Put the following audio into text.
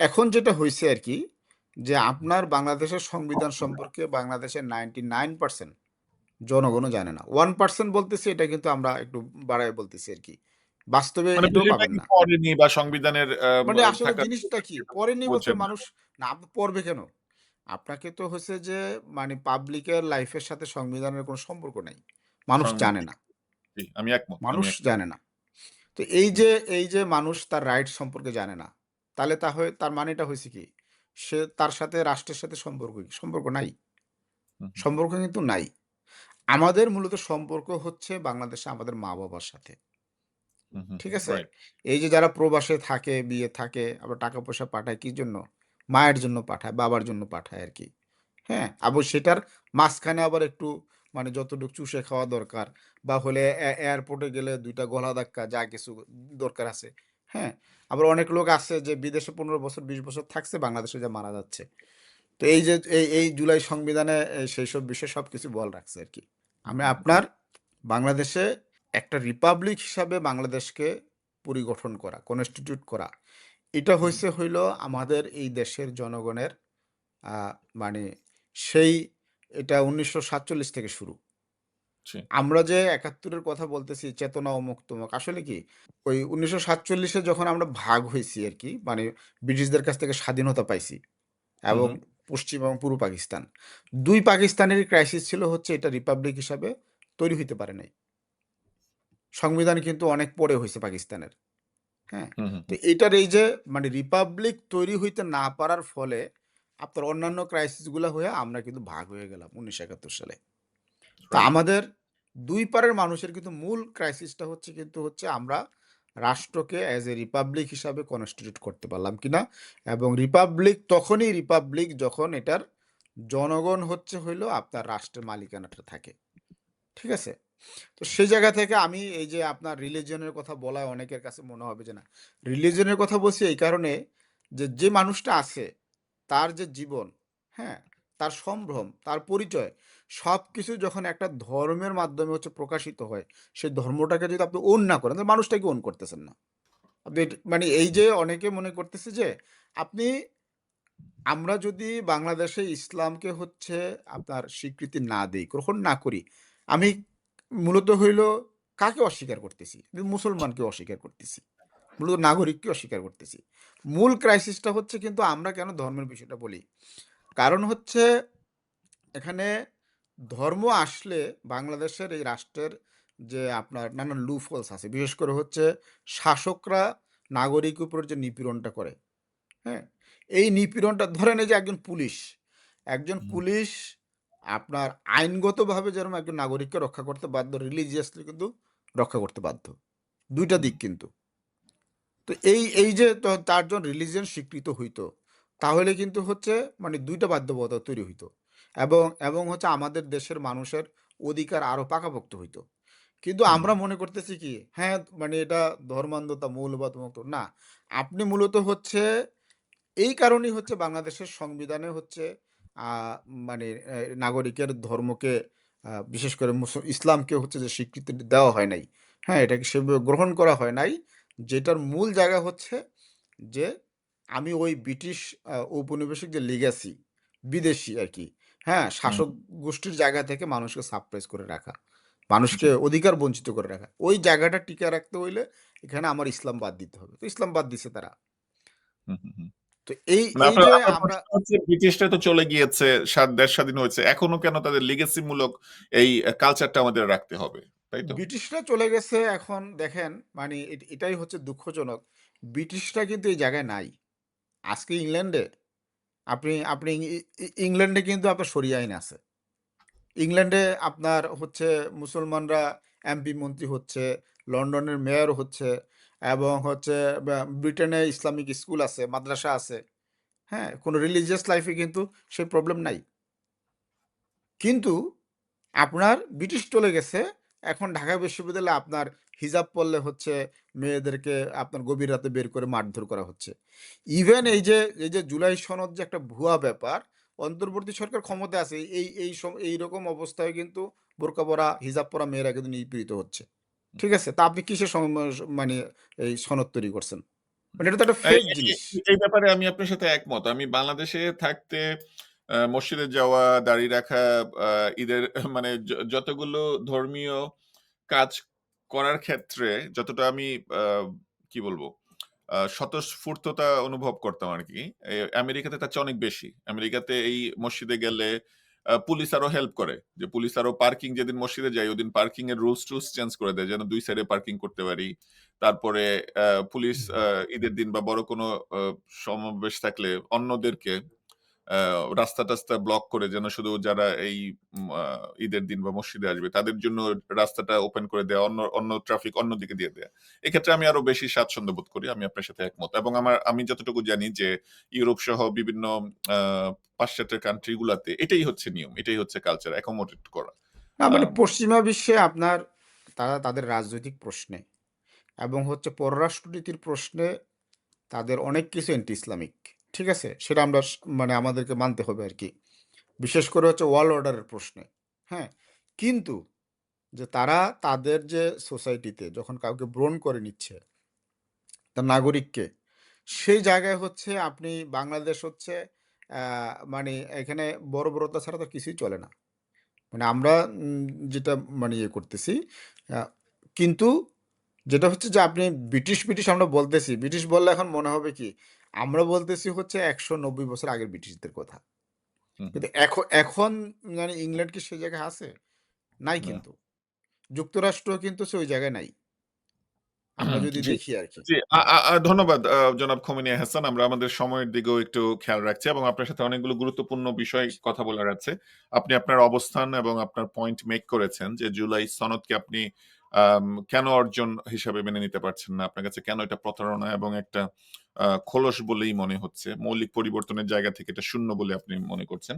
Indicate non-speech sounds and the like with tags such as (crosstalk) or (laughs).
এখন যেটা হইছে আরকি যে আপনার বাংলাদেশের সংবিধান সম্পর্কে বাংলাদেশের 99% জনগণও জানে না। 1% বলতেছি এটা কিন্তু আমরা একটু বাড়ায় বলতেছি। বাস্তবে মানে পাবেন না। পড়েনি বা সংবিধানের মানে আসলে জিনিসটা কি? পড়েনি বলতে বোঝেন মানুষ না পড়বে কেন? আপনাকে তো হচ্ছে যে মানে পাবলিকের লাইফের সাথে সংবিধানের কোনো সম্পর্ক নাই। মানুষ জানে না। আমি একমত, মানুষ জানে না। তো এই যে এই যে মানুষ তার রাইট সম্পর্কে জানে না। তাহলে তা হয়ে তার মানেটা হইছে কি? সে তার সাথে রাষ্ট্রের সাথে সম্পর্ক কি? সম্পর্ক নাই। সম্পর্ক কিন্তু নাই। আমাদের মূলত সম্পর্ক হচ্ছে বাংলাদেশে আমাদের মা-বাবার সাথে। হুম, হুম, ঠিক আছে? এই যে যারা প্রবাসে থাকে, বিয়ে থাকে, আবার টাকা-পয়সা পাঠায় কি জন্য? মায়ের জন্য পাঠায়, বাবার জন্য পাঠায় আরকি। হ্যাঁ? আবার সেটার মাঝখানে আবার একটু মানে যতটুকু চুষে খাওয়া দরকার বা হলে এয়ারপোর্টে গেলে দুইটা গলা ধাক্কা যা কিছু দরকার আছে। হ্যাঁ? আবার অনেক লোক আছে যে বিদেশে ১৫ বছর ২০ বছর থাকছে, বাংলাদেশে যেয়ে মারা যাচ্ছে। তো এই যে এই এই জুলাই সংবিধানে সেই সব বিষয়ে সবকিছু বল রাখছে আর কি আমি আপনার বাংলাদেশে একটা রিপাবলিক হিসাবে বাংলাদেশকে পরিগঠন করা, কনস্টিটিউট করা। এটা। হইছে হইল আমাদের এই দেশের জনগণের মানে সেই এটা ১৯৪৭ থেকে শুরু। জি। আমরা যে ৭১ এর কথা বলতেছি চেতনা অমুক তমুক আসলে কি ওই ১৯৪৭ এ যখন আমরা ভাগ হইছি আরকি মানে ব্রিটিশদের কাছ থেকে স্বাধীনতা পাইছি এবং। পশ্চিম এবং পূর্ব পাকিস্তান। ২ পাকিস্তানেরই ক্রাইসিস ছিল হচ্ছে এটা রিপাবলিক হিসাবে তৈরি হইতে পারে নাই। সংবিধান কিন্তু অনেক পরে হইছে পাকিস্তানের। হ্যাঁ? তো। এটার এই যে মানে রিপাবলিক তৈরি হইতে না পারার ফলে আপনার অন্যান্য ক্রাইসিসগুলা হয়ে আমরা কিন্তু ভাগ হয়ে গেলাম ১৯৭১ সালে। তো। আমাদের দুই পারের মানুষের কিন্তু মূল ক্রাইসিসটা হচ্ছে কিন্তু হচ্ছে আমরা রাষ্ট্রকে অ্যাজ এ রিপাবলিক হিসাবে কনস্টিটিউট করতে পারলাম কিনা এবং রিপাবলিক তখনই রিপাবলিক যখন এটার জনগণ হচ্ছে হইল আপনার রাষ্ট্রের মালিকানাটা থাকে। ঠিক আছে? তো সেই জায়গা থেকে আমি এই যে আপনার রিলিজিয়নের কথা বলায় অনেকের কাছে মনে হবে যে না, রিলিজিয়নের কথা বলছি এই কারণে যে, যে মানুষটা আছে তার যে জীবন, হ্যাঁ? তার সম্ভ্রম, তার পরিচয় সবকিছু যখন একটা ধর্মের মাধ্যমে হচ্ছে প্রকাশিত হয়, সেই ধর্মটাকে যদি আপনি ওন না করেন, তাহলে মানুষটাকে ওন করতেছেন না। আপনি মানে এই যে অনেকে মনে করতেছে যে আপনি আমরা যদি বাংলাদেশে ইসলামকে হচ্ছে আপনার স্বীকৃতি না দিই গ্রহণ না করি, আমি মূলত হইল কাকে অস্বীকার করতেছি? মুসলমানকে অস্বীকার করতেছি। মূলত নাগরিককে অস্বীকার করতেছি। মূল ক্রাইসিসটা হচ্ছে কিন্তু আমরা কেন ধর্মের বিষয়টা বলি? কারণ হচ্ছে এখানে ধর্ম আসলে বাংলাদেশের এই রাষ্ট্রের যে আপনার নানান লুফহোলস আছে। বিশেষ করে হচ্ছে শাসকরা নাগরিক উপর যে নিপীড়নটা করে, হ্যাঁ? এই নিপীড়নটা ধরেন এই যে একজন পুলিশ, একজন পুলিশ আপনার আইনগতভাবে যেরকম একজন নাগরিককে রক্ষা করতে বাধ্য, রিলিজিয়াসলি কিন্তু রক্ষা করতে বাধ্য। দুইটা দিক কিন্তু। তো এই এই যে ত তার জন রিলিজিয়ন স্বীকৃত হইতো, তাহলে কিন্তু হচ্ছে মানে ২ টা বাধ্যবাধকতা তৈরি হইতো। এবং এবং হচ্ছে আমাদের দেশের মানুষের অধিকার আরও পাকাপোক্ত হইতো। কিন্তু আমরা মনে করতেছি কি হ্যাঁ, মানে এটা ধর্মান্ধতা, মৌলবাদ মুক্ত না। আপনি মূলত হচ্ছে এই কারণেই হচ্ছে বাংলাদেশের সংবিধানে হচ্ছে মানে নাগরিকের ধর্মকে বিশেষ করে ইসলামকে হচ্ছে যে স্বীকৃতি দেওয়া হয় নাই। হ্যাঁ, এটাকে সেভাবে গ্রহণ করা হয় নাই। যেটার মূল জায়গা হচ্ছে যে আমি ওই ব্রিটিশ আ ঔপনিবেশিক যে লিগ্যাসি, আর কি হ্যাঁ? হুম, শাসক গোষ্ঠীর জায়গা থেকে মানুষকে সাপ্রেস করে রাখা। জি। মানুষকে অধিকার বঞ্চিত করে রাখা। ওই জায়গাটা টিকায় রাখতে হইলে এখানে আমার ইসলাম বাদ দিতে হবে। তো ইসলাম বাদ দিছে তারা। হুম, হুম, হুম। তো এই মানে এই আপনার যে আপনার আমরা প্রশ্ন হচ্ছে ব্রিটিশরা তো চলে গিয়েছে, দেশ স্বাধীন হয়েছে। এখনও কেন তাদের legacy মূলক এই কালচারটা আমাদের রাখতে হবে, তাই তো? ব্রিটিশরা চলে গেছে এখন দেখেন মানে এট এটাই হচ্ছে দুঃখজনক। ব্রিটিশরা কিন্তু এই জায়গায় নাই। আজকে ইংল্যান্ডে আপনি আপনি ইংল্যান্ডে কিন্তু আপনার শরিয়া আইন আছে। ইংল্যান্ডে আপনার হচ্ছে মুসলমানরা এমপি মন্ত্রী হচ্ছে, লন্ডনের মেয়র হচ্ছে এবং হচ্ছে ব্রিটেনে ইসলামিক স্কুল আছে, মাদ্রাসা আছে। হ্যাঁ? কোনো রিলিজিয়াস লাইফে কিন্তু সেই প্রবলেম নাই। কিন্তু আপনার ব্রিটিশ চলে গেছে। এখন ঢাকা বিশ্ববিদ্যালয়ে আপনার হিজাব পড়লে হচ্ছে মেয়েদেরকে আপনার গভীর রাতে বের করে মারধর করা হচ্ছে। ইভেন এই যে এই যে জুলাই সনদ যে একটা ভুয়া ব্যাপার, অন্তর্বর্তী সরকার ক্ষমতায় আছে। এই এই সম এইরকম অবস্থায় কিন্তু বোরকা পরা, হিজাব পরা মেয়েরা কিন্তু নিপীড়িত হচ্ছে। ঠিক আছে? তা আপনি কিসের মানে এই সনদ তৈরি করছেন? মানে এটা তো একটা এই ফেক জিনিস। এই ব্যাপারে আমি আপনার সাথে একমত। আমি বাংলাদেশে থাকতে মসজিদে যাওয়া, দাড়ি রাখা, ঈদের (laughs) মানে যতগুলো ধর্মীয় কাজ করার ক্ষেত্রে যতটা আমি কি বলব? স্বতঃস্ফূর্ততা অনুভব করতাম আর কি আমেরিকাতে তার চেয়ে অনেক বেশি। আমেরিকাতে এই মসজিদে গেলে পুলিশ আরও হেল্প করে। যে পুলিশ আরও পার্কিং যেদিন মসজিদে যাই ওদিন পার্কিং এর রুলস-টুলস চেঞ্জ করে দেয় যেন দুই সাইডে পার্কিং করতে পারি। তারপরে পুলিশ ঈদের দিন বা বড় কোনো সমাবেশ থাকলে অন্যদেরকে আ রাস্তা-টাস্তা ব্লক করে যেন শুধু যারা এই ঈদের দিন বা মসজিদে আসবে তাদের জন্য রাস্তাটা ওপেন করে দেয়া, অন্য অন্য ট্রাফিক অন্যদিকে দিয়ে দেয়া। এক্ষেত্রে আমি আরও বেশি স্বাচ্ছন্দ্য বোধ করি। আমি আপনার সাথে একমত। এবং আমার আমি যতটুকু জানি যে ইউরোপ সহ বিভিন্ন পাশ্চাত্যের কান্ট্রি গুলাতে এটাই হচ্ছে নিয়ম। এটাই হচ্ছে কালচার অ্যাকোমোডেট করা। না মানে পশ্চিমা বিশ্বে আপনার তারা তাদের রাজনৈতিক প্রশ্নে এবং হচ্ছে পররাষ্ট্রনীতির প্রশ্নে তাদের অনেক কিছু অ্যান্টি ইসলামিক। ঠিক আছে? সেটা আমরা মানে আমাদেরকে মানতে হবে আর কি বিশেষ করে হচ্ছে ওয়ার্ল্ড অর্ডারের প্রশ্নে। হ্যাঁ? কিন্তু যে তারা তাদের যে সোসাইটিতে যখন কাউকে ব্রণ করে নিচ্ছে তার নাগরিককে, সেই জায়গায় হচ্ছে আপনি বাংলাদেশ হচ্ছে মানে এখানে বর্বরতা ছাড়া তো কিছুই চলে না। মানে আমরা যেটা মানে ইয়ে করতেছি কিন্তু যেটা হচ্ছে যে আপনি ব্রিটিশ, ব্রিটিশ আমরা বলতেছি। ব্রিটিশ বললে এখন মনে হবে কি? আমরা বলতেছি হচ্ছে ১৯০ বছর আগের ব্রিটিশদের কথা। কিন্তু এখ এখন মানে ইংল্যান্ড কি সেই জায়গায় আছে? নাই কিন্তু। যুক্তরাষ্ট্র কিন্তু সে ওই জায়গায় নাই। আমরা যদি দেখি ধন্যবাদ জনাব খোমেনি হাসান। আমরা আমাদের সময়ের দিকেও একটু খেয়াল রাখছি এবং আপনার সাথে অনেকগুলো গুরুত্বপূর্ণ বিষয় কথা বলার আছে। আপনি আপনার অবস্থান এবং আপনার পয়েন্ট মেক করেছেন যে জুলাই সনদকে আপনি কেন অর্জন হিসাবে মেনে নিতে পারছেন না? আপনার কাছে কেন এটা প্রতারণা এবং একটা খোলস বলেই মনে হচ্ছে? মৌলিক পরিবর্তনের জায়গা থেকে এটা শূন্য বলে আপনি মনে করছেন।